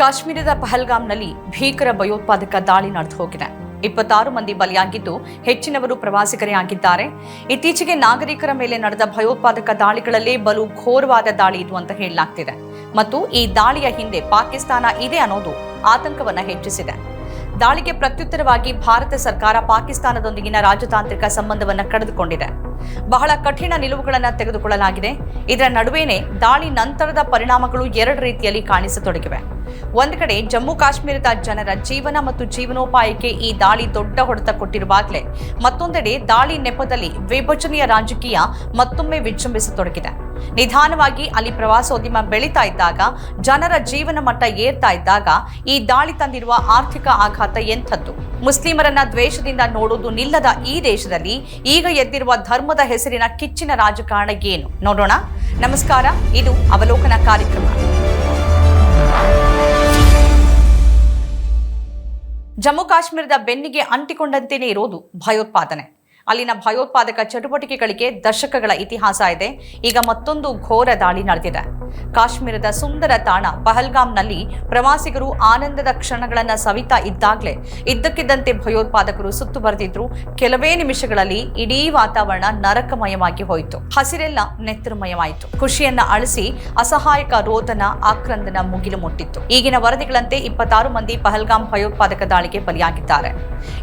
ಕಾಶ್ಮೀರದ ಪಹಲ್ಗಾಮ್ನಲ್ಲಿ ಭೀಕರ ಭಯೋತ್ಪಾದಕ ದಾಳಿ ನಡೆದು ಹೋಗಿದೆ. ಇಪ್ಪತ್ತಾರು ಮಂದಿ ಬಲಿಯಾಗಿದ್ದು ಹೆಚ್ಚಿನವರು ಪ್ರವಾಸಿಗರೇ ಆಗಿದ್ದಾರೆ. ಇತ್ತೀಚೆಗೆ ನಾಗರಿಕರ ಮೇಲೆ ನಡೆದ ಭಯೋತ್ಪಾದಕ ದಾಳಿಗಳಲ್ಲಿ ಬಲು ಘೋರವಾದ ದಾಳಿ ಇದು ಅಂತ ಹೇಳಲಾಗ್ತಿದೆ. ಮತ್ತು ಈ ದಾಳಿಯ ಹಿಂದೆ ಪಾಕಿಸ್ತಾನ ಇದೆ ಅನ್ನೋದು ಆತಂಕವನ್ನ ಹೆಚ್ಚಿಸಿದೆ. ದಾಳಿಗೆ ಪ್ರತ್ಯುತ್ತರವಾಗಿ ಭಾರತ ಸರ್ಕಾರ ಪಾಕಿಸ್ತಾನದೊಂದಿಗಿನ ರಾಜತಾಂತ್ರಿಕ ಸಂಬಂಧವನ್ನು ಕಡಿದುಕೊಂಡಿದೆ. ಬಹಳ ಕಠಿಣ ನಿಲುವುಗಳನ್ನು ತೆಗೆದುಕೊಳ್ಳಲಾಗಿದೆ. ಇದರ ನಡುವೆನೇ ದಾಳಿ ನಂತರದ ಪರಿಣಾಮಗಳು ಎರಡು ರೀತಿಯಲ್ಲಿ ಕಾಣಿಸತೊಡಗಿವೆ. ಒಂದು ಕಡೆ ಜಮ್ಮು ಕಾಶ್ಮೀರದ ಜನರ ಜೀವನ ಮತ್ತು ಜೀವನೋಪಾಯಕ್ಕೆ ಈ ದಾಳಿ ದೊಡ್ಡ ಹೊಡೆತ ಕೊಟ್ಟಿರುವಾಗಲೇ ಮತ್ತೊಂದೆಡೆ ದಾಳಿ ನೆಪದಲ್ಲಿ ವಿಭಜನೆಯ ರಾಜಕೀಯ ಮತ್ತೊಮ್ಮೆ ವಿಜೃಂಭಿಸತೊಡಗಿದೆ. ನಿಧಾನವಾಗಿ ಅಲ್ಲಿ ಪ್ರವಾಸೋದ್ಯಮ ಬೆಳೀತಾ ಇದ್ದಾಗ, ಜನರ ಜೀವನ ಮಟ್ಟ ಏರ್ತಾ ಇದ್ದಾಗ ಈ ದಾಳಿ ತಂದಿರುವ ಆರ್ಥಿಕ ಆಘಾತ ಎಂಥದ್ದು? ಮುಸ್ಲಿಮರನ್ನ ದ್ವೇಷದಿಂದ ನೋಡುವುದು ನಿಲ್ಲದ ಈ ದೇಶದಲ್ಲಿ ಈಗ ಎದ್ದಿರುವ ಧರ್ಮದ ಹೆಸರಿನ ಕಿಚ್ಚಿನ ರಾಜಕಾರಣ ಏನು? ನೋಡೋಣ. ನಮಸ್ಕಾರ, ಇದು ಅವಲೋಕನ ಕಾರ್ಯಕ್ರಮ. ಜಮ್ಮು ಕಾಶ್ಮೀರದ ಬೆನ್ನಿಗೆ ಅಂಟಿಕೊಂಡಂತೆಯೇ ಇರೋದು ಭಯೋತ್ಪಾದನೆ. ಅಲ್ಲಿನ ಭಯೋತ್ಪಾದಕ ಚಟುವಟಿಕೆಗಳಿಗೆ ದಶಕಗಳ ಇತಿಹಾಸ ಇದೆ. ಈಗ ಮತ್ತೊಂದು ಘೋರ ದಾಳಿ ನಡೆದಿದೆ. ಕಾಶ್ಮೀರದ ಸುಂದರ ತಾಣ ಪಹಲ್ಗಾಮ್ನಲ್ಲಿ ಪ್ರವಾಸಿಗರು ಆನಂದದ ಕ್ಷಣಗಳನ್ನು ಸವಿತಾ ಇದ್ದಾಗಲೇ ಇದ್ದಕ್ಕಿದ್ದಂತೆ ಭಯೋತ್ಪಾದಕರು ಸುತ್ತು ಬರೆದಿದ್ರು. ಕೆಲವೇ ನಿಮಿಷಗಳಲ್ಲಿ ಇಡೀ ವಾತಾವರಣ ನರಕಮಯವಾಗಿ ಹೋಯಿತು. ಹಸಿರೆಲ್ಲ ನೆತ್ರಮಯವಾಯಿತು ಖುಷಿಯನ್ನ ಅಳಿಸಿ ಅಸಹಾಯಕ ರೋದನ, ಆಕ್ರಂದನ ಮುಗಿಲು ಮುಟ್ಟಿತ್ತು. ಈಗಿನ ವರದಿಗಳಂತೆ ಇಪ್ಪತ್ತಾರು ಮಂದಿ ಪಹಲ್ಗಾಮ್ ಭಯೋತ್ಪಾದಕ ದಾಳಿಗೆ ಬಲಿಯಾಗಿದ್ದಾರೆ.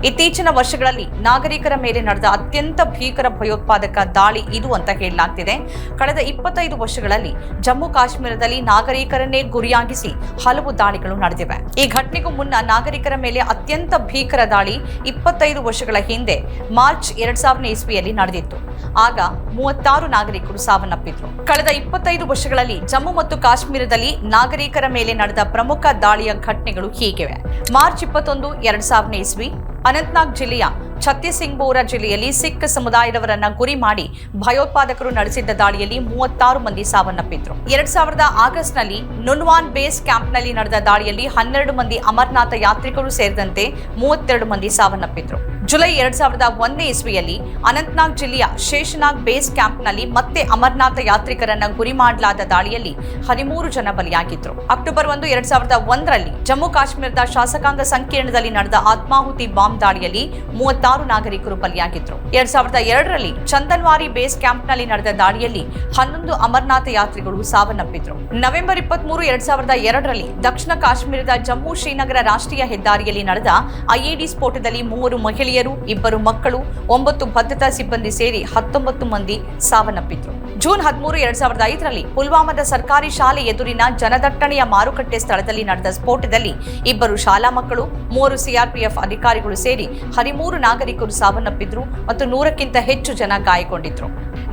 ಇತ್ತೀಚಿನ ವರ್ಷಗಳಲ್ಲಿ ನಾಗರಿಕರ ಮೇಲೆ ನಡೆದ ಅತ್ಯಂತ ಭೀಕರ ಭಯೋತ್ಪಾದಕ ದಾಳಿ ಇದು ಅಂತ ಹೇಳಲಾಗ್ತಿದೆ. ಕಳೆದ ಇಪ್ಪತ್ತೈದು ವರ್ಷಗಳಲ್ಲಿ ಜಮ್ಮು ಕಾಶ್ಮೀರದಲ್ಲಿ ನಾಗರಿಕರನ್ನೇ ಗುರಿಯಾಗಿಸಿ ಹಲವು ದಾಳಿಗಳು ನಡೆದಿವೆ. ಈ ಘಟನೆಗೂ ಮುನ್ನ ನಾಗರಿಕರ ಮೇಲೆ ಅತ್ಯಂತ ಭೀಕರ ದಾಳಿ ಇಪ್ಪತ್ತೈದು ವರ್ಷಗಳ ಹಿಂದೆ ಮಾರ್ಚ್ ಎರಡ್ ಸಾವಿರದ ಇಸ್ವಿಯಲ್ಲಿ ನಡೆದಿತ್ತು. ಆಗ ಮೂವತ್ತಾರು ನಾಗರಿಕರು ಸಾವನ್ನಪ್ಪಿದ್ರು. ಕಳೆದ ಇಪ್ಪತ್ತೈದು ವರ್ಷಗಳಲ್ಲಿ ಜಮ್ಮು ಮತ್ತು ಕಾಶ್ಮೀರದಲ್ಲಿ ನಾಗರಿಕರ ಮೇಲೆ ನಡೆದ ಪ್ರಮುಖ ದಾಳಿಯ ಘಟನೆಗಳು ಹೀಗಿವೆ. ಮಾರ್ಚ್ ಇಪ್ಪತ್ತೊಂದು, ಎರಡ್ ಸಾವಿರದ ಇಸ್ವಿ, ಅನಂತ್ನಾಗ್ ಜಿಲ್ಲೆಯ ಛತ್ತೀಸಿಂಗ್ಬೋರಾ ಜಿಲ್ಲೆಯಲ್ಲಿ ಸಿಖ್ ಸಮುದಾಯದವರನ್ನ ಗುರಿ ಮಾಡಿ ಭಯೋತ್ಪಾದಕರು ನಡೆಸಿದ್ದ ದಾಳಿಯಲ್ಲಿ ಮೂವತ್ತಾರು ಮಂದಿ ಸಾವನ್ನಪ್ಪಿದ್ರು. ಎರಡ್ ಸಾವಿರದ ಆಗಸ್ಟ್ನಲ್ಲಿ ನುನ್ವಾನ್ ಬೇಸ್ ಕ್ಯಾಂಪ್ನಲ್ಲಿ ನಡೆದ ದಾಳಿಯಲ್ಲಿ ಹನ್ನೆರಡು ಮಂದಿ ಅಮರನಾಥ ಯಾತ್ರಿಕರು ಸೇರಿದಂತೆ ಮೂವತ್ತೆರಡು ಮಂದಿ ಸಾವನ್ನಪ್ಪಿದ್ರು. ಜುಲೈ ಎರಡ್ ಸಾವಿರದ ಒಂದನೇ ಇಸ್ವಿಯಲ್ಲಿ ಅನಂತ್ನಾಗ್ ಜಿಲ್ಲೆಯ ಶೇಷನಾಗ್ ಬೇಸ್ ಕ್ಯಾಂಪ್ನಲ್ಲಿ ಮತ್ತೆ ಅಮರನಾಥ ಯಾತ್ರಿಕರನ್ನ ಗುರಿ ಮಾಡಲಾದ ದಾಳಿಯಲ್ಲಿ ಹದಿಮೂರು ಜನ ಬಲಿಯಾಗಿದ್ರು. ಅಕ್ಟೋಬರ್ ಒಂದು ಎರಡ್ ಸಾವಿರದ ಒಂದರಲ್ಲಿ ಜಮ್ಮು ಕಾಶ್ಮೀರದ ಶಾಸಕಾಂಗ ಸಂಕೀರ್ಣದಲ್ಲಿ ನಡೆದ ಆತ್ಮಾಹುತಿ ಬಾಂಬ್ ದಾಳಿಯಲ್ಲಿ ಮೂವತ್ತಾರು ನಾಗರಿಕರು ಬಲಿಯಾಗಿದ್ರು. ಎರಡ್ ಸಾವಿರದ ಎರಡರಲ್ಲಿ ಚಂದನ್ವಾರಿ ಬೇಸ್ ಕ್ಯಾಂಪ್ನಲ್ಲಿ ನಡೆದ ದಾಳಿಯಲ್ಲಿ ಹನ್ನೊಂದು ಅಮರನಾಥ ಯಾತ್ರಿಗಳು ಸಾವನ್ನಪ್ಪಿದ್ರು. ನವೆಂಬರ್ ಇಪ್ಪತ್ಮೂರು ಎರಡ್ ಸಾವಿರದ ಎರಡರಲ್ಲಿ ದಕ್ಷಿಣ ಕಾಶ್ಮೀರದ ಜಮ್ಮು ಶ್ರೀನಗರ ರಾಷ್ಟ್ರೀಯ ಹೆದ್ದಾರಿಯಲ್ಲಿ ನಡೆದ ಐಇಡಿ ಸ್ಫೋಟದಲ್ಲಿ ಮೂವರು ಮಹಿಳೆಯರು ಇಬ್ಬರು ಮಕ್ಕಳು, ಒಂಬತ್ತು ಭದ್ರತಾ ಸಿಬ್ಬಂದಿ ಸೇರಿ ಹತ್ತೊಂಬತ್ತು ಮಂದಿ ಸಾವನ್ನಪ್ಪಿದ್ರು. ಜೂನ್ ಹದಿಮೂರು ಎರಡ್ ಸಾವಿರದ ಐದರಲ್ಲಿ ಪುಲ್ವಾಮಾದ ಸರ್ಕಾರಿ ಶಾಲೆ ಎದುರಿನ ಜನದಟ್ಟಣೆಯ ಮಾರುಕಟ್ಟೆ ಸ್ಥಳದಲ್ಲಿ ನಡೆದ ಸ್ಫೋಟದಲ್ಲಿ ಇಬ್ಬರು ಶಾಲಾ ಮಕ್ಕಳು, ಮೂವರು ಸಿಆರ್ಪಿಎಫ್ ಅಧಿಕಾರಿಗಳು ಸೇರಿ ಹದಿಮೂರು ನಾಗರಿಕರು ಸಾವನ್ನಪ್ಪಿದ್ರು ಮತ್ತು ನೂರಕ್ಕಿಂತ ಹೆಚ್ಚು ಜನ ಗಾಯಗೊಂಡಿದ್ರು.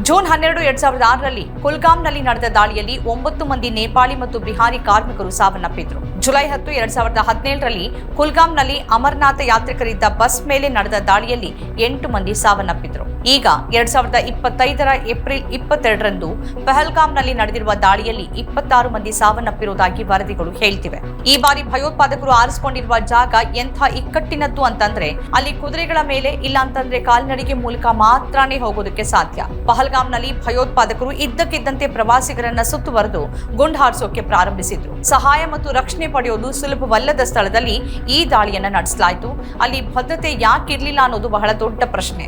ಜೂನ್ ಹನ್ನೆರಡು ಎರಡ್ ಸಾವಿರದ ಆರರಲ್ಲಿ ಕುಲ್ಗಾಮ್ನಲ್ಲಿ ನಡೆದ ದಾಳಿಯಲ್ಲಿ ಒಂಬತ್ತು ಮಂದಿ ನೇಪಾಳಿ ಮತ್ತು ಬಿಹಾರಿ ಕಾರ್ಮಿಕರು ಸಾವನ್ನಪ್ಪಿದ್ರು. ಜುಲೈ ಹತ್ತು ಎರಡ್ ಸಾವಿರದ ಹದಿನೇಳರಲ್ಲಿ ಕುಲ್ಗಾಮ್ನಲ್ಲಿ ಅಮರನಾಥ ಯಾತ್ರಿಕರಿದ್ದ ಬಸ್ ಮೇಲೆ ನಡೆದ ದಾಳಿಯಲ್ಲಿ ಎಂಟು ಮಂದಿ ಸಾವನ್ನಪ್ಪಿದ್ರು. ಈಗ ಎರಡ್ ಸಾವಿರದ ಇಪ್ಪತ್ತೈದರ ಏಪ್ರಿಲ್ ಇಪ್ಪತ್ತೆರಡರಂದು ಪಹಲ್ಗಾಮ್ನಲ್ಲಿ ನಡೆದಿರುವ ದಾಳಿಯಲ್ಲಿ ಇಪ್ಪತ್ತಾರು ಮಂದಿ ಸಾವನ್ನಪ್ಪಿರುವುದಾಗಿ ವರದಿಗಳು ಹೇಳ್ತಿವೆ. ಈ ಬಾರಿ ಭಯೋತ್ಪಾದಕರು ಆರಿಸಿಕೊಂಡಿರುವ ಜಾಗ ಎಂಥ ಇಕ್ಕಟ್ಟಿನದ್ದು ಅಂತಂದ್ರೆ ಅಲ್ಲಿ ಕುದುರೆಗಳ ಮೇಲೆ ಇಲ್ಲ ಅಂತಂದ್ರೆ ಕಾಲ್ನಡಿಗೆ ಮೂಲಕ ಮಾತ್ರನೇ ಹೋಗೋದಕ್ಕೆ ಸಾಧ್ಯ. ಪಹಲ್ಗಾಮ್ನಲ್ಲಿ ಭಯೋತ್ಪಾದಕರು ಇದ್ದಕ್ಕಿದ್ದಂತೆ ಪ್ರವಾಸಿಗರನ್ನ ಸುತ್ತುವರೆದು ಗುಂಡು ಹಾರಿಸೋಕೆ ಪ್ರಾರಂಭಿಸಿದ್ರು. ಸಹಾಯ ಮತ್ತು ರಕ್ಷಣೆ ಪಡೆಯೋದು ಸುಲಭವಲ್ಲದ ಸ್ಥಳದಲ್ಲಿ ಈ ದಾಳಿಯನ್ನ ನಡೆಸಲಾಯಿತು. ಅಲ್ಲಿ ಭದ್ರತೆ ಯಾಕಿರ್ಲಿಲ್ಲ ಅನ್ನೋದು ಬಹಳ ದೊಡ್ಡ ಪ್ರಶ್ನೆ.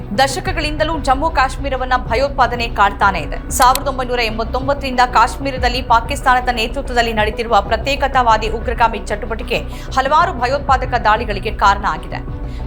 ದಶಕಗಳಿಂದಲೂ ಜಮ್ಮು ಕಾಶ್ಮೀರವನ್ನ ಭಯೋತ್ಪಾದನೆ ಕಾಡ್ತಾನೆ ಇದೆ. ಸಾವಿರದ ಒಂಬೈನೂರ ಎಂಬತ್ತೊಂಬತ್ತರಿಂದ ಕಾಶ್ಮೀರದಲ್ಲಿ ಪಾಕಿಸ್ತಾನದ ನೇತೃತ್ವದಲ್ಲಿ ನಡೆದಿರುವ ಪ್ರತ್ಯೇಕತಾವಾದಿ ಉಗ್ರಗಾಮಿ ಚಟುವಟಿಕೆ ಹಲವಾರು ಭಯೋತ್ಪಾದಕ ದಾಳಿಗಳಿಗೆ ಕಾರಣ ಆಗಿದೆ.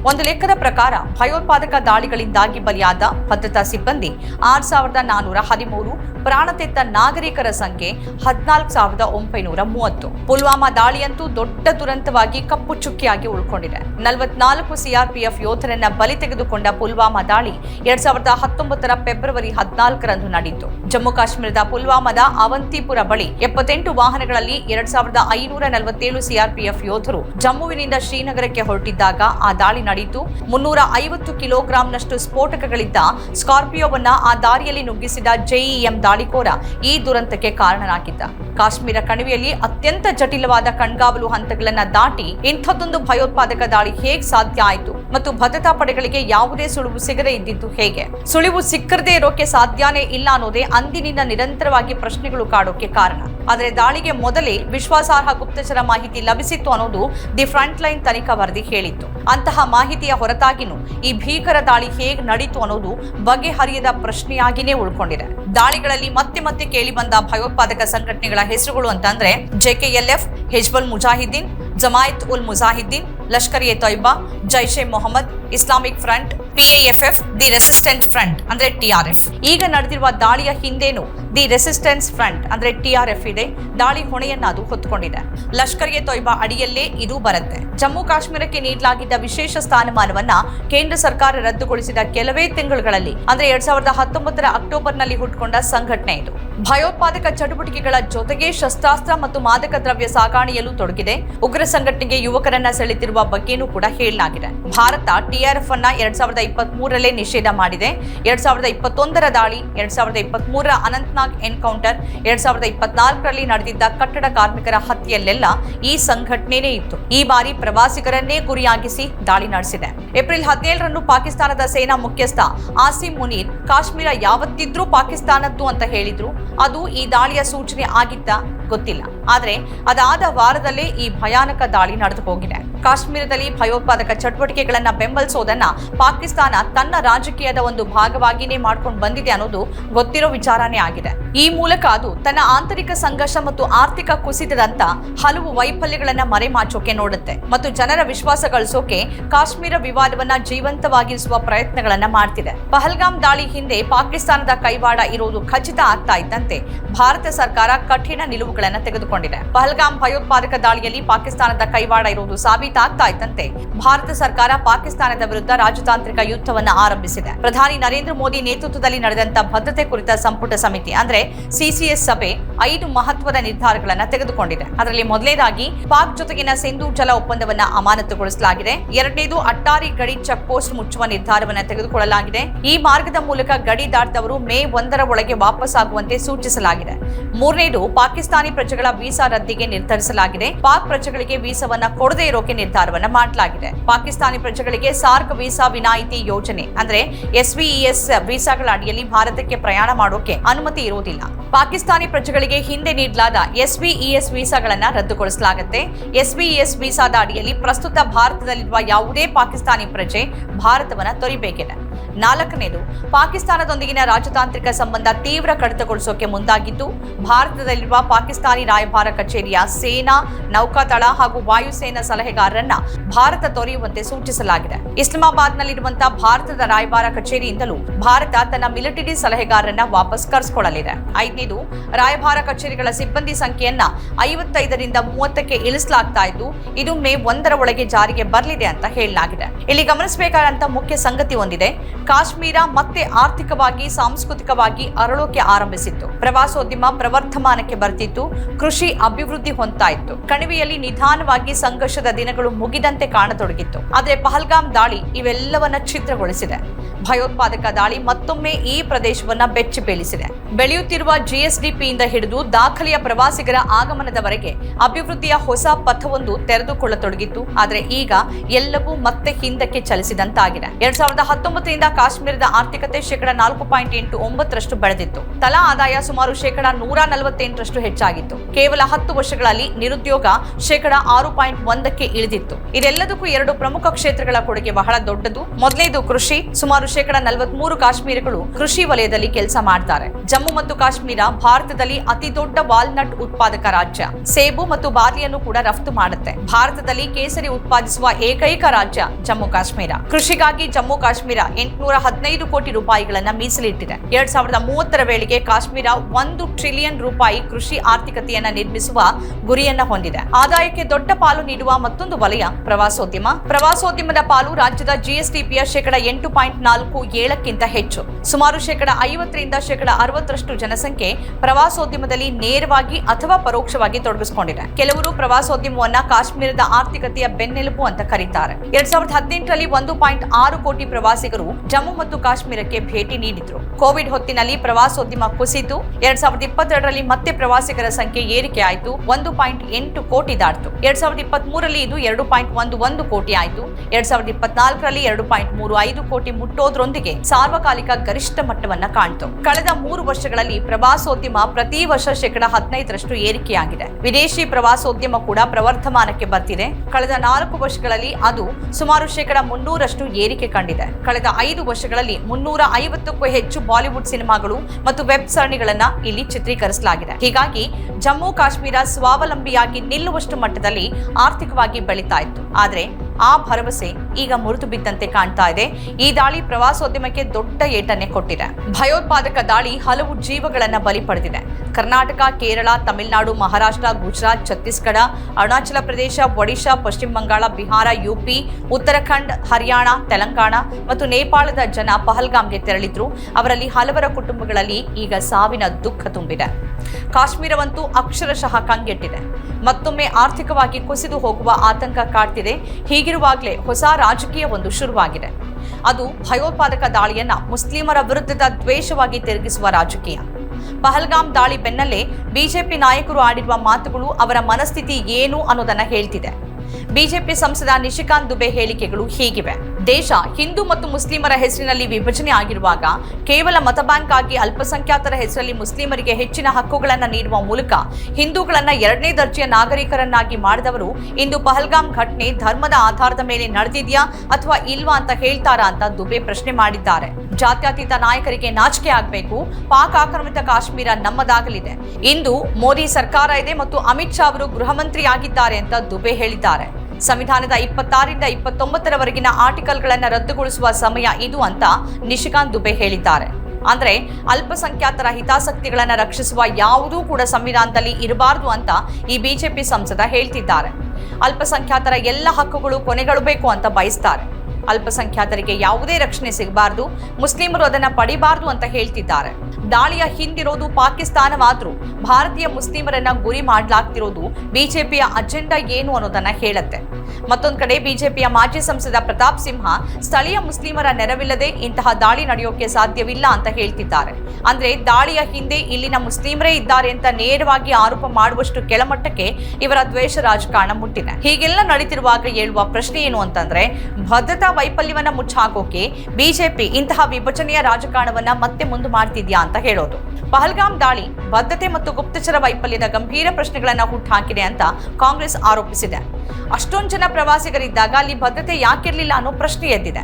ಒಂದು ಲೆಕ್ಕದ ಪ್ರಕಾರ ಭಯೋತ್ಪಾದಕ ದಾಳಿಗಳಿಂದಾಗಿ ಬಲಿಯಾದ ಭದ್ರತಾ ಸಿಬ್ಬಂದಿ ಆರ್ ಸಾವಿರದ ನಾನೂರ ಹದಿಮೂರು ಪ್ರಾಣತೆತ್ತ ನಾಗರಿಕರ ಸಂಖ್ಯೆ ಹದಿನಾಲ್ಕು ಸಾವಿರದ ಒಂಬೈನೂರ ಮೂವತ್ತು. ಪುಲ್ವಾಮಾ ದಾಳಿಯಂತೂ ದೊಡ್ಡ ದುರಂತವಾಗಿ ಕಪ್ಪು ಚುಕ್ಕಿಯಾಗಿ ಉಳ್ಕೊಂಡಿದೆ. ನಲವತ್ನಾಲ್ಕು ಸಿಆರ್ಪಿಎಫ್ ಯೋಧರನ್ನ ಬಲಿ ತೆಗೆದುಕೊಂಡ ಪುಲ್ವಾಮಾ ದಾಳಿ ಎರಡ್ ಸಾವಿರದ ಹತ್ತೊಂಬತ್ತರ ಫೆಬ್ರವರಿ ಹದಿನಾಲ್ಕರಂದು ನಡೆಯಿತು. ಜಮ್ಮು ಕಾಶ್ಮೀರದ ಪುಲ್ವಾಮಾದ ಅವಂತಿಪುರ ಬಳಿ ಎಪ್ಪತ್ತೆಂಟು ವಾಹನಗಳಲ್ಲಿ ಎರಡ್ ಸಾವಿರದ ಐನೂರ ನಲವತ್ತೇಳು ಸಿಆರ್ಪಿಎಫ್ ಯೋಧರು ಜಮ್ಮುವಿನಿಂದ ಶ್ರೀನಗರಕ್ಕೆ ಹೊರಟಿದ್ದಾಗ ಆ ದಾಳಿ ನಡೆಯಿತು. ಮುನ್ನೂರ ಐವತ್ತು ಕಿಲೋಗ್ರಾಂನಷ್ಟು ಸ್ಫೋಟಕಗಳಿದ್ದ ಸ್ಕಾರ್ಪಿಯೋವನ್ನ ಆ ದಾರಿಯಲ್ಲಿ ನುಗ್ಗಿಸಿದ ಜೆಇಎಂ ದಾಳಿಕೋರ ಈ ದುರಂತಕ್ಕೆ ಕಾರಣನಾಗಿದ್ದ. ಕಾಶ್ಮೀರ ಕಣಿವೆಯಲ್ಲಿ ಅತ್ಯಂತ ಜಟಿಲವಾದ ಕಣ್ಗಾವಲು ಹಂತಗಳನ್ನ ದಾಟಿ ಇಂಥದ್ದೊಂದು ಭಯೋತ್ಪಾದಕ ದಾಳಿ ಹೇಗೆ ಸಾಧ್ಯ ಆಯಿತು ಮತ್ತು ಭದ್ರತಾ ಪಡೆಗಳಿಗೆ ಯಾವುದೇ ಸುಳಿವು ಸಿಗದೇ ಇದ್ದಿದ್ದು ಹೇಗೆ? ಸುಳಿವು ಸಿಕ್ಕರದೇ ಇರೋಕೆ ಸಾಧ್ಯನೇ ಇಲ್ಲ ಅನ್ನೋದೇ ಅಂದಿನಿಂದ ನಿರಂತರವಾಗಿ ಪ್ರಶ್ನೆಗಳು ಕಾಡೋಕೆ ಕಾರಣ. ಆದರೆ ದಾಳಿಗೆ ಮೊದಲೇ ವಿಶ್ವಾಸಾರ್ಹ ಗುಪ್ತಚರ ಮಾಹಿತಿ ಲಭಿಸಿತ್ತು ಅನ್ನೋದು ದಿ ಫ್ರಂಟ್ ಲೈನ್ ತನಿಖಾ ವರದಿ ಹೇಳಿತ್ತು. ಅಂತಹ ಮಾಹಿತಿಯ ಹೊರತಾಗಿನೂ ಈ ಭೀಕರ ದಾಳಿ ಹೇಗೆ ನಡೀತು ಅನ್ನೋದು ಬಗೆಹರಿಯದ ಪ್ರಶ್ನೆಯಾಗಿನೇ ಉಳ್ಕೊಂಡಿದೆ. ದಾಳಿಗಳಲ್ಲಿ ಮತ್ತೆ ಮತ್ತೆ ಕೇಳಿ ಬಂದ ಭಯೋತ್ಪಾದಕ ಸಂಘಟನೆಗಳ ಹೆಸರುಗಳು ಅಂತಂದ್ರೆ JKLF, Hizbul Mujahideen, Jamaat ul Mujahideen, Lashkar e Taiba, Jaish Mohammed, Islamic front PAFF the resistant front ಅಂದ್ರೆ ಟಿಆರ್ಎಫ್ ಈಗ ನಡೆದಿರುವ ದಾಳಿಯ ಹಿಂದೇನು? ದಿ ರೆಸಿಸ್ಟೆನ್ಸ್ ಫ್ರಂಟ್ ಅಂದ್ರೆ ಟಿಆರ್ಎಫ್ ಇದೆ. ದಾಳಿ ಹೊಣೆಯನ್ನ ಅದು ಹೊತ್ಕೊಂಡಿದೆ ಲಷ್ಕರ್ ಎ ತೊಯ್ಬಾ ಅಡಿಯಲ್ಲೇ ಇದು ಬರುತ್ತೆ. ಜಮ್ಮು ಕಾಶ್ಮೀರಕ್ಕೆ ನೀಡಲಾಗಿದ್ದ ವಿಶೇಷ ಸ್ಥಾನಮಾನವನ್ನ ಕೇಂದ್ರ ಸರ್ಕಾರ ರದ್ದುಗೊಳಿಸಿದ ಕೆಲವೇ ತಿಂಗಳುಗಳಲ್ಲಿ, ಅಂದ್ರೆ ಎರಡ್ ಸಾವಿರದ ಹತ್ತೊಂಬತ್ತರ ಅಕ್ಟೋಬರ್ನಲ್ಲಿ ಹುಟ್ಕೊಂಡ ಸಂಘಟನೆ ಇದು. ಭಯೋತ್ಪಾದಕ ಚಟುವಟಿಕೆಗಳ ಜೊತೆಗೆ ಶಸ್ತ್ರಾಸ್ತ್ರ ಮತ್ತು ಮಾದಕ ದ್ರವ್ಯ ಸಾಗಾಣೆಯಲ್ಲೂ ತೊಡಗಿದೆ. ಉಗ್ರ ಸಂಘಟನೆಗೆ ಯುವಕರನ್ನ ಸೆಳೆತಿರುವ ಬಗ್ಗೆನೂ ಕೂಡ ಹೇಳಲಾಗಿದೆ. ಭಾರತ ಟಿಆರ್ಎಫ್ ಅನ್ನ ಎರಡ್ ಸಾವಿರದ ಇಪ್ಪತ್ತ್ ಮೂರರಲ್ಲೇ ನಿಷೇಧ ಮಾಡಿದೆ. ಎರಡ್ ಸಾವಿರದ ಇಪ್ಪತ್ತೊಂದರ ದಾಳಿ, ಎರಡ್ ಸಾವಿರದ ಇಪ್ಪತ್ತ್ ಮೂರರ ಅನಂತ್ನಾಗ್ ಎನ್ಕೌಂಟರ್, ಎರಡ್ ಸಾವಿರದ ಇಪ್ಪತ್ನಾಲ್ಕರಲ್ಲಿ ನಡೆದಿದ್ದ ಕಟ್ಟಡ ಕಾರ್ಮಿಕರ ಹತ್ಯೆಯಲ್ಲೆಲ್ಲ ಈ ಸಂಘಟನೆನೇ ಇತ್ತು. ಈ ಬಾರಿ ಪ್ರವಾಸಿಗರನ್ನೇ ಗುರಿಯಾಗಿಸಿ ದಾಳಿ ನಡೆಸಿದೆ. ಏಪ್ರಿಲ್ ಹದಿನೇಳರಂದು ಪಾಕಿಸ್ತಾನದ ಸೇನಾ ಮುಖ್ಯಸ್ಥ ಆಸಿಮ್ ಮುನೀರ್, ಕಾಶ್ಮೀರ ಯಾವತ್ತಿದ್ರೂ ಪಾಕಿಸ್ತಾನದ್ದು ಅಂತ ಹೇಳಿದ್ರು. ಅದು ಈ ದಾಳಿಯ ಸೂಚನೆ ಆಗಿತ್ತ ಗೊತ್ತಿಲ್ಲ. ಆದ್ರೆ ಅದಾದ ವಾರದಲ್ಲೇ ಈ ಭಯಾನಕ ದಾಳಿ ನಡೆದು ಹೋಗಿದೆ ಕಾಶ್ಮೀರದಲ್ಲಿ ಭಯೋತ್ಪಾದಕ ಚಟುವಟಿಕೆಗಳನ್ನ ಬೆಂಬಲಿಸೋದನ್ನ ಪಾಕಿಸ್ತಾನ ತನ್ನ ರಾಜಕೀಯದ ಒಂದು ಭಾಗವಾಗಿನೇ ಮಾಡ್ಕೊಂಡು ಬಂದಿದೆ ಅನ್ನೋದು ಗೊತ್ತಿರೋ ವಿಚಾರನೇ ಆಗಿದೆ. ಈ ಮೂಲಕ ಅದು ತನ್ನ ಆಂತರಿಕ ಸಂಘರ್ಷ ಮತ್ತು ಆರ್ಥಿಕ ಕುಸಿತದಂತ ಹಲವು ವೈಫಲ್ಯಗಳನ್ನ ಮರೆಮಾಚೋಕೆ ನೋಡುತ್ತೆ ಮತ್ತು ಜನರ ವಿಶ್ವಾಸ ಗಳಿಸೋಕೆ ಕಾಶ್ಮೀರ ವಿವಾದವನ್ನ ಜೀವಂತವಾಗಿರಿಸುವ ಪ್ರಯತ್ನಗಳನ್ನ ಮಾಡ್ತಿದೆ. ಪಹಲ್ಗಾಮ್ ದಾಳಿ ಹಿಂದೆ ಪಾಕಿಸ್ತಾನದ ಕೈವಾಡ ಇರೋದು ಖಚಿತ ಆಗ್ತಾ ಇದ್ದಂತೆ ಭಾರತ ಸರ್ಕಾರ ಕಠಿಣ ನಿಲುವುಗಳನ್ನ ತೆಗೆದುಕೊಂಡಿದೆ ಪಹಲ್ಗಾಮ್ ಭಯೋತ್ಪಾದಕ ದಾಳಿಯಲ್ಲಿ ಪಾಕಿಸ್ತಾನದ ಕೈವಾಡ ಇರುವುದು ಸಾಬೀತಾಗ್ತಾ ಇದ್ದಂತೆ ಭಾರತ ಸರ್ಕಾರ ಪಾಕಿಸ್ತಾನದ ವಿರುದ್ಧ ರಾಜತಾಂತ್ರಿಕ ಯುದ್ಧವನ್ನು ಆರಂಭಿಸಿದೆ. ಪ್ರಧಾನಿ ನರೇಂದ್ರ ಮೋದಿ ನೇತೃತ್ವದಲ್ಲಿ ನಡೆದಂತ ಭದ್ರತೆ ಕುರಿತ ಸಂಪುಟ ಸಮಿತಿ, ಅಂದ್ರೆ ಸಿಸಿಎಸ್ ಸಭೆ, ಐದು ಮಹತ್ವದ ನಿರ್ಧಾರಗಳನ್ನು ತೆಗೆದುಕೊಂಡಿದೆ. ಅದರಲ್ಲಿ ಮೊದಲನೇದಾಗಿ ಪಾಕ್ ಜೊತೆಗಿನ ಸಿಂಧೂ ಜಲ ಒಪ್ಪಂದವನ್ನ ಅಮಾನತುಗೊಳಿಸಲಾಗಿದೆ. ಎರಡನೇದು ಅಟ್ಟಾರಿ ಗಡಿ ಚೆಕ್ ಪೋಸ್ಟ್ ಮುಚ್ಚುವ ನಿರ್ಧಾರವನ್ನ ತೆಗೆದುಕೊಳ್ಳಲಾಗಿದೆ. ಈ ಮಾರ್ಗದ ಮೂಲಕ ಗಡಿ ದಾಟಿದವರು ಮೇ ಒಂದರ ಒಳಗೆ ವಾಪಸ್ಸಾಗುವಂತೆ ಸೂಚಿಸಲಾಗಿದೆ. ಮೂರನೇದು ಪಾಕಿಸ್ತಾನಿ ಪ್ರಜೆಗಳ ವೀಸಾ ರದ್ದಿಗೆ ನಿರ್ಧರಿಸಲಾಗಿದೆ. ಪಾಕ್ ಪ್ರಜೆಗಳಿಗೆ ವೀಸಾವನ್ನ ಕೊಡದೇ ಇರೋಕೆ ನಿರ್ಧಾರವನ್ನ ಮಾಡಲಾಗಿದೆ. ಪಾಕಿಸ್ತಾನಿ ಪ್ರಜೆಗಳಿಗೆ ಸಾರ್ಕ್ ವೀಸಾ ವಿನಾಯಿತಿ ಯೋಜನೆ, ಅಂದ್ರೆ ಎಸ್ವಿಇಎಸ್ ವೀಸಾಗಳ ಅಡಿಯಲ್ಲಿ ಭಾರತಕ್ಕೆ ಪ್ರಯಾಣ ಮಾಡೋಕೆ ಅನುಮತಿ ಇರುವುದಿಲ್ಲ. ಪಾಕಿಸ್ತಾನಿ ಪ್ರಜೆಗಳಿಗೆ ಹಿಂದೆ ನೀಡಲಾದ ಎಸ್ವಿಇಎಸ್ ವೀಸಾಗಳನ್ನ ರದ್ದುಗೊಳಿಸಲಾಗುತ್ತೆ. ಎಸ್ವಿಇಎಸ್ ವೀಸಾದ ಅಡಿಯಲ್ಲಿ ಪ್ರಸ್ತುತ ಭಾರತದಲ್ಲಿರುವ ಯಾವುದೇ ಪಾಕಿಸ್ತಾನಿ ಪ್ರಜೆ ಭಾರತವನ್ನ ತೊರಿಬೇಕಿದೆ. ನಾಲ್ಕನೇದು, ಪಾಕಿಸ್ತಾನದೊಂದಿಗಿನ ರಾಜತಾಂತ್ರಿಕ ಸಂಬಂಧ ತೀವ್ರ ಕಡಿತಗೊಳಿಸೋಕೆ ಮುಂದಾಗಿದ್ದು, ಭಾರತದಲ್ಲಿರುವ ಪಾಕಿಸ್ತಾನಿ ರಾಯಭಾರ ಕಚೇರಿಯ ಸೇನಾ, ನೌಕಾದಳ ಹಾಗೂ ವಾಯುಸೇನಾ ಸಲಹೆಗಾರರನ್ನ ಭಾರತ ತೊರೆಯುವಂತೆ ಸೂಚಿಸಲಾಗಿದೆ. ಇಸ್ಲಾಮಾಬಾದ್ನಲ್ಲಿರುವಂತಹ ಭಾರತದ ರಾಯಭಾರ ಕಚೇರಿಯಿಂದಲೂ ಭಾರತ ತನ್ನ ಮಿಲಿಟರಿ ಸಲಹೆಗಾರರನ್ನ ವಾಪಸ್ ಕರೆಸಿಕೊಳ್ಳಲಿದೆ. ಐದನೇದು, ರಾಯಭಾರ ಕಚೇರಿಗಳ ಸಿಬ್ಬಂದಿ ಸಂಖ್ಯೆಯನ್ನ ಐವತ್ತೈದರಿಂದ ಮೂವತ್ತಕ್ಕೆ ಇಳಿಸಲಾಗ್ತಾ ಇದ್ದು, ಇದು ಮೇ ಒಂದರ ಒಳಗೆ ಜಾರಿಗೆ ಬರಲಿದೆ ಅಂತ ಹೇಳಲಾಗಿದೆ. ಇಲ್ಲಿ ಗಮನಿಸಬೇಕಾದಂತಹ ಮುಖ್ಯ ಸಂಗತಿ ಒಂದಿದೆ ಕಾಶ್ಮೀರ ಮತ್ತೆ ಆರ್ಥಿಕವಾಗಿ, ಸಾಂಸ್ಕೃತಿಕವಾಗಿ ಅರಳೋಕೆ ಆರಂಭಿಸಿತ್ತು. ಪ್ರವಾಸೋದ್ಯಮ ಪ್ರವರ್ಧಮಾನಕ್ಕೆ ಬರ್ತಿತ್ತು. ಕೃಷಿ ಅಭಿವೃದ್ಧಿ ಹೊಂದ್ತಾ ಇತ್ತು ಕಣಿವೆಯಲ್ಲಿ ನಿಧಾನವಾಗಿ ಸಂಘರ್ಷದ ದಿನಗಳು ಮುಗಿದಂತೆ ಕಾಣತೊಡಗಿತ್ತು. ಆದರೆ ಪಹಲ್ಗಾಮ್ ದಾಳಿ ಇವೆಲ್ಲವನ್ನ ಛಿದ್ರಗೊಳಿಸಿದೆ. ಭಯೋತ್ಪಾದಕ ದಾಳಿ ಮತ್ತೊಮ್ಮೆ ಈ ಪ್ರದೇಶವನ್ನ ಬೆಚ್ಚಿ ಬೀಳಿಸಿದೆ. ಬೆಳೆಯುತ್ತಿರುವ ಜಿಎಸ್ಡಿಪಿಯಿಂದ ಹಿಡಿದು ದಾಖಲೆಯ ಪ್ರವಾಸಿಗರ ಆಗಮನದವರೆಗೆ ಅಭಿವೃದ್ಧಿಯ ಹೊಸ ಪಥವೊಂದು ತೆರೆದುಕೊಳ್ಳತೊಡಗಿತ್ತು. ಆದರೆ ಈಗ ಎಲ್ಲವೂ ಮತ್ತೆ ಹಿಂದಕ್ಕೆ ಚಲಿಸಿದಂತಾಗಿದೆ. ಎರಡ್ ಸಾವಿರದ ಹತ್ತೊಂಬತ್ತರಿಂದ ಕಾಶ್ಮೀರದ ಆರ್ಥಿಕತೆ ಶೇಕಡ ನಾಲ್ಕು ಪಾಯಿಂಟ್ ಎಂಟು ಒಂಬತ್ತರಷ್ಟು ಬೆಳೆದಿತ್ತು. ತಲಾ ಆದಾಯ ಸುಮಾರು ಶೇಕಡ ನೂರ ನಲವತ್ತೆಂಟರಷ್ಟು ಹೆಚ್ಚಾಗಿತ್ತು. ಕೇವಲ ಹತ್ತು ವರ್ಷಗಳಲ್ಲಿ ನಿರುದ್ಯೋಗ ಶೇಕಡ ಆರು ಪಾಯಿಂಟ್ ಒಂದಕ್ಕೆ ಇಳಿದಿತ್ತು. ಇದೆಲ್ಲದಕ್ಕೂ ಎರಡು ಪ್ರಮುಖ ಕ್ಷೇತ್ರಗಳ ಕೊಡುಗೆ ಬಹಳ ದೊಡ್ಡದು. ಮೊದಲನೇದು ಕೃಷಿ, ಸುಮಾರು ಶೇಕಡ ನಲವತ್ಮೂರು ಕಾಶ್ಮೀರಿಗಳು ಕೃಷಿ ವಲಯದಲ್ಲಿ ಕೆಲಸ ಮಾಡ್ತಾರೆ. ಜಮ್ಮು ಮತ್ತು ಕಾಶ್ಮೀರ ಭಾರತದಲ್ಲಿ ಅತಿ ದೊಡ್ಡ ವಾಲ್ನಟ್ ಉತ್ಪಾದಕ ರಾಜ್ಯ. ಸೇಬು ಮತ್ತು ಬಾರ್ಲಿಯನ್ನು ಕೂಡ ರಫ್ತು ಮಾಡುತ್ತೆ. ಭಾರತದಲ್ಲಿ ಕೇಸರಿ ಉತ್ಪಾದಿಸುವ ಏಕೈಕ ರಾಜ್ಯ ಜಮ್ಮು ಕಾಶ್ಮೀರ. ಕೃಷಿಗಾಗಿ ಜಮ್ಮು ಕಾಶ್ಮೀರ ಎಂಟುನೂರ ಹದಿನೈದು ಕೋಟಿ ರೂಪಾಯಿಗಳನ್ನ ಮೀಸಲಿಟ್ಟಿದೆ. ಎರಡ್ ಸಾವಿರದ ಮೂವತ್ತರ ವೇಳೆಗೆ ಕಾಶ್ಮೀರ ಒಂದು ಟ್ರಿಲಿಯನ್ ರೂಪಾಯಿ ಕೃಷಿ ಆರ್ಥಿಕತೆಯನ್ನ ನಿರ್ಮಿಸುವ ಗುರಿಯನ್ನ ಹೊಂದಿದೆ. ಆದಾಯಕ್ಕೆ ದೊಡ್ಡ ಪಾಲು ನೀಡುವ ಮತ್ತೊಂದು ವಲಯ ಪ್ರವಾಸೋದ್ಯಮ. ಪ್ರವಾಸೋದ್ಯಮದ ಪಾಲು ರಾಜ್ಯದ ಜಿಎಸ್ಟಿಪಿಯ ಶೇಕಡ ಎಂಟು ಪಾಯಿಂಟ್ ನಾಲ್ಕು ಏಳಕ್ಕಿಂತ ಹೆಚ್ಚು. ಸುಮಾರು ಶೇಕಡ ಐವತ್ತರಿಂದ ಶೇಕಡ ಅರವತ್ತರಷ್ಟು ಜನಸಂಖ್ಯೆ ಪ್ರವಾಸೋದ್ಯಮದಲ್ಲಿ ನೇರವಾಗಿ ಅಥವಾ ಪರೋಕ್ಷವಾಗಿ ತೊಡಗಿಸಿಕೊಂಡಿದೆ. ಕೆಲವರು ಪ್ರವಾಸೋದ್ಯಮವನ್ನ ಕಾಶ್ಮೀರದ ಆರ್ಥಿಕತೆಯ ಬೆನ್ನೆಲುಬು ಅಂತ ಕರೀತಾರೆ. ಎರಡ್ ಸಾವಿರದ ಹದಿನೆಂಟರಲ್ಲಿ ಒಂದು ಪಾಯಿಂಟ್ ಆರು ಕೋಟಿ ಪ್ರವಾಸಿಗರು ಜಮ್ಮು ಮತ್ತು ಕಾಶ್ಮೀರಕ್ಕೆ ಭೇಟಿ ನೀಡಿದ್ರು. ಕೋವಿಡ್ ಹೊತ್ತಿನಲ್ಲಿ ಪ್ರವಾಸೋದ್ಯಮ ಕುಸಿತು ಎರಡ್ ಸಾವಿರದ ಇಪ್ಪತ್ತೆರಡರಲ್ಲಿ ಮತ್ತೆ ಪ್ರವಾಸಿಗರ ಸಂಖ್ಯೆ ಏರಿಕೆ ಆಯಿತು, ಒಂದು ಪಾಯಿಂಟ್ ಎಂಟು ಕೋಟಿ ದಾಟಿತು. ಎರಡ್ ಸಾವಿರದ ಇಪ್ಪತ್ತ್ ಮೂರರಲ್ಲಿ ಇದು ಎರಡು ಪಾಯಿಂಟ್ ಒಂದು ಒಂದು ಕೋಟಿ ಆಯಿತು. ಎರಡ್ ಸಾವಿರದ ಇಪ್ಪತ್ನಾಲ್ಕರಲ್ಲಿ ಎರಡು ಪಾಯಿಂಟ್ ಮೂರು ಐದು ಕೋಟಿ ಮುಟ್ಟೋದ್ರೊಂದಿಗೆ ಸಾರ್ವಕಾಲಿಕ ಗರಿಷ್ಠ ಮಟ್ಟವನ್ನ ಕಾಣ್ತು. ಕಳೆದ ಮೂರು ವರ್ಷಗಳಲ್ಲಿ ಪ್ರವಾಸೋದ್ಯಮ ಪ್ರತಿ ವರ್ಷ ಶೇಕಡ ಹದಿನೈದರಷ್ಟು ಏರಿಕೆಯಾಗಿದೆ. ವಿದೇಶಿ ಪ್ರವಾಸೋದ್ಯಮ ಕೂಡ ಪ್ರವರ್ಧಮಾನಕ್ಕೆ ಬರ್ತಿದೆ. ಕಳೆದ ನಾಲ್ಕು ವರ್ಷಗಳಲ್ಲಿ ಅದು ಸುಮಾರು ಶೇಕಡ ಮುನ್ನೂರಷ್ಟು ಏರಿಕೆ ಕಂಡಿದೆ. ಕಳೆದ ಐದು ವರ್ಷಗಳಲ್ಲಿ ಮುನ್ನೂರ ಐವತ್ತಕ್ಕೂ ಹೆಚ್ಚು ಬಾಲಿವುಡ್ ಸಿನಿಮಾಗಳು ಮತ್ತು ವೆಬ್ ಸರಣಿಗಳನ್ನ ಇಲ್ಲಿ ಚಿತ್ರೀಕರಿಸಲಾಗಿದೆ. ಹೀಗಾಗಿ ಜಮ್ಮು ಕಾಶ್ಮೀರ ಸ್ವಾವಲಂಬಿಯಾಗಿ ನಿಲ್ಲುವಷ್ಟು ಮಟ್ಟದಲ್ಲಿ ಆರ್ಥಿಕವಾಗಿ ಬೆಳೀತಾ ಇತ್ತು. ಆದ್ರೆ ಆ ಭರವಸೆ ಈಗ ಮುರಿದು ಬಿದ್ದಂತೆ ಕಾಣ್ತಾ ಇದೆ. ಈ ದಾಳಿ ಪ್ರವಾಸೋದ್ಯಮಕ್ಕೆ ದೊಡ್ಡ ಏಟನ್ನೇ ಕೊಟ್ಟಿದೆ. ಭಯೋತ್ಪಾದಕ ದಾಳಿ ಹಲವು ಜೀವಗಳನ್ನ ಬಲಿ ಪಡೆದಿದೆ. ಕರ್ನಾಟಕ, ಕೇರಳ, ತಮಿಳುನಾಡು, ಮಹಾರಾಷ್ಟ್ರ, ಗುಜರಾತ್, ಛತ್ತೀಸ್ಗಢ, ಅರುಣಾಚಲ ಪ್ರದೇಶ, ಒಡಿಶಾ, ಪಶ್ಚಿಮ ಬಂಗಾಳ, ಬಿಹಾರ, ಯುಪಿ, ಉತ್ತರಾಖಂಡ್, ಹರಿಯಾಣ, ತೆಲಂಗಾಣ ಮತ್ತು ನೇಪಾಳದ ಜನ ಪಹಲ್ಗಾಮ್ಗೆ ತೆರಳಿದ್ರು. ಅವರಲ್ಲಿ ಹಲವರ ಕುಟುಂಬಗಳಲ್ಲಿ ಈಗ ಸಾವಿನ ದುಃಖ ತುಂಬಿದೆ. ಕಾಶ್ಮೀರವಂತೂ ಅಕ್ಷರಶಃ ಕಂಗೆಟ್ಟಿದೆ. ಮತ್ತೊಮ್ಮೆ ಆರ್ಥಿಕವಾಗಿ ಕುಸಿದು ಹೋಗುವ ಆತಂಕ ಕಾಡ್ತಿದೆ. ಹೀಗಿರುವಾಗಲೇ ಹೊಸ ರಾಜಕೀಯ ಒಂದು ಶುರುವಾಗಿದೆ. ಅದು ಭಯೋತ್ಪಾದಕ ದಾಳಿಯನ್ನ ಮುಸ್ಲಿಮರ ವಿರುದ್ಧದ ದ್ವೇಷವಾಗಿ ತಿರುಗಿಸುವ ರಾಜಕೀಯ. ಪಹಲ್ಗಾಮ್ ದಾಳಿ ಬೆನ್ನಲ್ಲೇ ಬಿಜೆಪಿ ನಾಯಕರು ಆಡಿರುವ ಮಾತುಗಳು ಅವರ ಮನಸ್ಥಿತಿ ಏನು ಅನ್ನೋದನ್ನ ಹೇಳ್ತಿದೆ. ಬಿಜೆಪಿ ಸಂಸದ ನಿಶಿಕಾಂತ್ ದುಬೆ ಹೇಳಿಕೆಗಳು ಹೀಗಿವೆ. ದೇಶ ಹಿಂದೂ ಮತ್ತು ಮುಸ್ಲಿಮರ ಹೆಸರಿನಲ್ಲಿ ವಿಭಜನೆ ಆಗಿರುವಾಗ ಕೇವಲ ಮತ ಬ್ಯಾಂಕ್ ಆಗಿ ಅಲ್ಪಸಂಖ್ಯಾತರ ಹೆಸರಲ್ಲಿ ಮುಸ್ಲಿಮರಿಗೆ ಹೆಚ್ಚಿನ ಹಕ್ಕುಗಳನ್ನು ನೀಡುವ ಮೂಲಕ ಹಿಂದೂಗಳನ್ನು ಎರಡನೇ ದರ್ಜೆಯ ನಾಗರಿಕರನ್ನಾಗಿ ಮಾಡಿದವರು ಇಂದು ಪಹಲ್ಗಾಮ್ ಘಟನೆ ಧರ್ಮದ ಆಧಾರದ ಮೇಲೆ ನಡೆದಿದೆಯಾ ಅಥವಾ ಇಲ್ವಾ ಅಂತ ಹೇಳ್ತಾರಾ ಅಂತ ದುಬೆ ಪ್ರಶ್ನೆ ಮಾಡಿದ್ದಾರೆ. ಜಾತ್ಯತೀತ ನಾಯಕರಿಗೆ ನಾಚಿಕೆ ಆಗಬೇಕು, ಪಾಕ್ ಆಕ್ರಮಿತ ಕಾಶ್ಮೀರ ನಮ್ಮದಾಗಲಿದೆ. ಇಂದು ಮೋದಿ ಸರ್ಕಾರ ಇದೆ ಮತ್ತು ಅಮಿತ್ ಶಾ ಅವರು ಗೃಹ ಮಂತ್ರಿ ಆಗಿದ್ದಾರೆ ಅಂತ ದುಬೆ ಹೇಳಿದ್ದಾರೆ. ಸಂವಿಧಾನದ ಇಪ್ಪತ್ತಾರರಿಂದ ಇಪ್ಪತ್ತೊಂಬತ್ತರವರೆಗಿನ ಆರ್ಟಿಕಲ್ಗಳನ್ನು ರದ್ದುಗೊಳಿಸುವ ಸಮಯ ಇದು ಅಂತ ನಿಶಿಕಾಂತ್ ದುಬೆ ಹೇಳಿದ್ದಾರೆ. ಅಂದ್ರೆ ಅಲ್ಪಸಂಖ್ಯಾತರ ಹಿತಾಸಕ್ತಿಗಳನ್ನು ರಕ್ಷಿಸುವ ಯಾವುದೂ ಕೂಡ ಸಂವಿಧಾನದಲ್ಲಿ ಇರಬಾರದು ಅಂತ ಈ ಬಿಜೆಪಿ ಸಂಸದ ಹೇಳ್ತಿದ್ದಾರೆ. ಅಲ್ಪಸಂಖ್ಯಾತರ ಎಲ್ಲ ಹಕ್ಕುಗಳು ಕೊನೆಗೊಳ್ಳಬೇಕು ಅಂತ ಬಯಸ್ತಾರೆ. ಅಲ್ಪಸಂಖ್ಯಾತರಿಗೆ ಯಾವುದೇ ರಕ್ಷಣೆ ಸಿಗಬಾರದು, ಮುಸ್ಲಿಮರು ಅದನ್ನ ಪಡಿಬಾರದು ಅಂತ ಹೇಳ್ತಿದ್ದಾರೆ. ದಾಳಿಯ ಹಿಂದಿರೋದು ಪಾಕಿಸ್ತಾನವಾದ್ರೂ ಭಾರತೀಯ ಮುಸ್ಲಿಮರನ್ನ ಗುರಿ ಮಾಡಲಾಗ್ತಿರೋದು ಬಿಜೆಪಿಯ ಅಜೆಂಡಾ ಏನು ಅನ್ನೋದನ್ನ ಹೇಳುತ್ತೆ. ಮತ್ತೊಂದು ಕಡೆ ಬಿಜೆಪಿಯ ಮಾಜಿ ಸಂಸದ ಪ್ರತಾಪ್ ಸಿಂಹ ಸ್ಥಳೀಯ ಮುಸ್ಲಿಮರ ನೆರವಿಲ್ಲದೆ ಇಂತಹ ದಾಳಿ ನಡೆಯೋಕೆ ಸಾಧ್ಯವಿಲ್ಲ ಅಂತ ಹೇಳ್ತಿದ್ದಾರೆ. ಅಂದ್ರೆ ದಾಳಿಯ ಹಿಂದೆ ಇಲ್ಲಿನ ಮುಸ್ಲಿಮರೇ ಇದ್ದಾರೆ ಅಂತ ನೇರವಾಗಿ ಆರೋಪ ಮಾಡುವಷ್ಟು ಕೆಳಮಟ್ಟಕ್ಕೆ ಇವರ ದ್ವೇಷ ರಾಜಕಾರಣ ಮುಟ್ಟಿದೆ. ಹೀಗೆಲ್ಲ ನಡೀತಿರುವಾಗ ಹೇಳುವ ಪ್ರಶ್ನೆ ಏನು ಅಂತಂದ್ರೆ, ಭದ್ರತಾ ವೈಫಲ್ಯವನ್ನ ಮುಚ್ಚಾಕೋಕೆ ಬಿಜೆಪಿ ಇಂತಹ ವಿಭಜನೆಯ ರಾಜಕಾರಣವನ್ನ ಮತ್ತೆ ಮುಂದೆ ಮಾಡ್ತಿದ್ಯಾ ಅಂತ ಹೇಳೋದು. ಪಹಲ್ಗಾಮ್ ದಾಳಿ ಬದ್ಧತೆ ಮತ್ತು ಗುಪ್ತಚರ ವೈಫಲ್ಯದ ಗಂಭೀರ ಪ್ರಶ್ನೆಗಳನ್ನ ಹುಟ್ಟುಹಾಕಿದೆ ಅಂತ ಕಾಂಗ್ರೆಸ್ ಆರೋಪಿಸಿದೆ. ಅಷ್ಟೊಂದು ಜನ ಪ್ರವಾಸಿಗರಿದ್ದಾಗ ಅಲ್ಲಿ ಭದ್ರತೆ ಯಾಕಿರ್ಲಿಲ್ಲ ಅನ್ನೋ ಪ್ರಶ್ನೆ ಎದ್ದಿದೆ.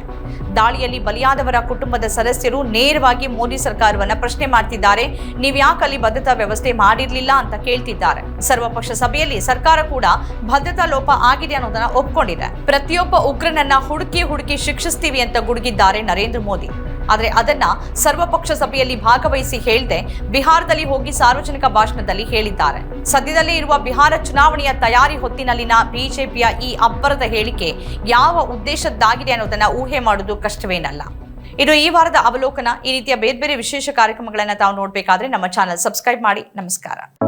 ದಾಳಿಯಲ್ಲಿ ಬಲಿಯಾದವರ ಕುಟುಂಬದ ಸದಸ್ಯರು ನೇರವಾಗಿ ಮೋದಿ ಸರ್ಕಾರವನ್ನ ಪ್ರಶ್ನೆ ಮಾಡ್ತಿದ್ದಾರೆ, ನೀವು ಯಾಕೆ ಅಲ್ಲಿ ಭದ್ರತಾ ವ್ಯವಸ್ಥೆ ಮಾಡಿರಲಿಲ್ಲ ಅಂತ ಕೇಳ್ತಿದ್ದಾರೆ. ಸರ್ವಪಕ್ಷ ಸಭೆಯಲ್ಲಿ ಸರ್ಕಾರ ಕೂಡ ಭದ್ರತಾ ಲೋಪ ಆಗಿದೆ ಅನ್ನೋದನ್ನ ಒಪ್ಕೊಂಡಿದೆ. ಪ್ರತಿಯೊಬ್ಬ ಉಗ್ರನನ್ನ ಹುಡುಕಿ ಹುಡುಕಿ ಶಿಕ್ಷಿಸ್ತೀವಿ ಅಂತ ಗುಡುಗಿದ್ದಾರೆ ನರೇಂದ್ರ ಮೋದಿ. ಆದರೆ ಅದನ್ನ ಸರ್ವಪಕ್ಷ ಸಭೆಯಲ್ಲಿ ಭಾಗವಹಿಸಿ ಹೇಳದೆ ಬಿಹಾರದಲ್ಲಿ ಹೋಗಿ ಸಾರ್ವಜನಿಕ ಭಾಷಣದಲ್ಲಿ ಹೇಳಿದ್ದಾರೆ. ಸದ್ಯದಲ್ಲೇ ಇರುವ ಬಿಹಾರ ಚುನಾವಣೆಯ ತಯಾರಿ ಹೊತ್ತಿನಲ್ಲಿನ ಬಿಜೆಪಿಯ ಈ ಅಬ್ಬರದ ಹೇಳಿಕೆ ಯಾವ ಉದ್ದೇಶದ್ದಾಗಿದೆ ಅನ್ನೋದನ್ನ ಊಹೆ ಮಾಡುವುದು ಕಷ್ಟವೇನಲ್ಲ. ಇದು ಈ ವಾರದ ಅವಲೋಕನ ಈ ರೀತಿಯ ಬೇರೆ ಬೇರೆ ವಿಶೇಷ ಕಾರ್ಯಕ್ರಮಗಳನ್ನು ತಾವು ನೋಡಬೇಕಾದ್ರೆ ನಮ್ಮ ಚಾನಲ್ ಸಬ್ಸ್ಕ್ರೈಬ್ ಮಾಡಿ. ನಮಸ್ಕಾರ.